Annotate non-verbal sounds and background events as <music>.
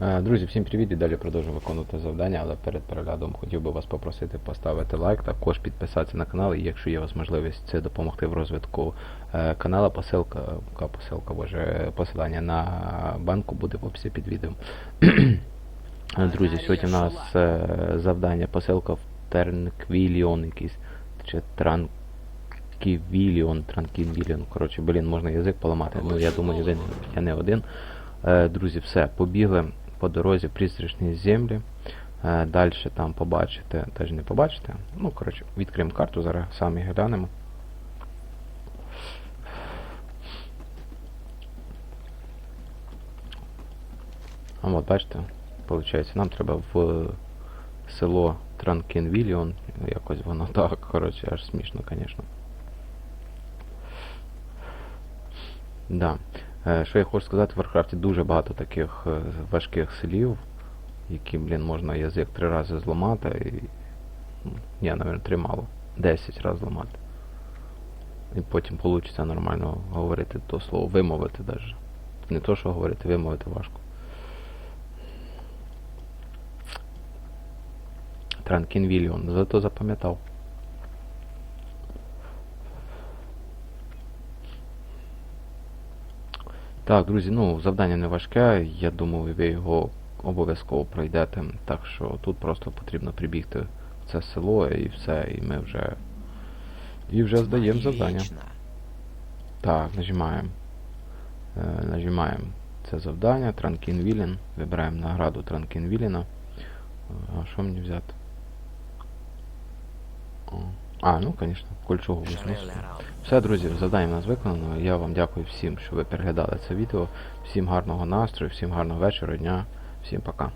Е, Друзі, всім привіт і далі продовжуємо виконувати завдання, але перед переглядом хотів би вас попросити поставити лайк, також підписатися на канал, і якщо є у вас можливість це допомогти в розвитку е, канала, посилка, посилка, боже, посилання на банку буде в описі під відео. <clears throat> Е, Друзі, сьогодні у нас завдання посилка в Тернквіліон якийсь, чи Транківіліон, Транківіліон, коротше, блін, можна язик поламати, ну я думаю, я не один. Друзі, все, побігли по дорозі призрачні землі. Е, Далі там побачите, теж не побачите. Ну, коротше, відкриємо карту, зараз самі глянемо. А от бачите, виходить, нам треба в село Транкінвіліон. Якось воно <laughs> так, коротше, аж смішно, звісно. Да. Е, Що я хочу сказати, в Варкрафті дуже багато таких е, важких слів, які, блін, можна язик три рази зламати і. Ні, навіть три мало. Десять разів зламати. І потім вийде нормально говорити то слово, вимовити навіть. Не то, що говорити, вимовити важко. Транкінвіліон, зато запам'ятав. Так, друзі, ну завдання не важке, я думаю, ви його обов'язково пройдете. Так що тут просто потрібно прибігти в це село і все, і ми вже. І вже здаємо завдання. Так, нажимаємо. Е, нажимаємо це завдання, Транкінвілін. Вибираємо награду Транкінвіліна. Е, А що мені взяти? А, ну, звісно, кольчугу візьму. Все, друзі, завдання в нас виконано. Я вам дякую всім, що ви переглядали це відео. Всім гарного настрою, всім гарного вечора, дня, всім пока.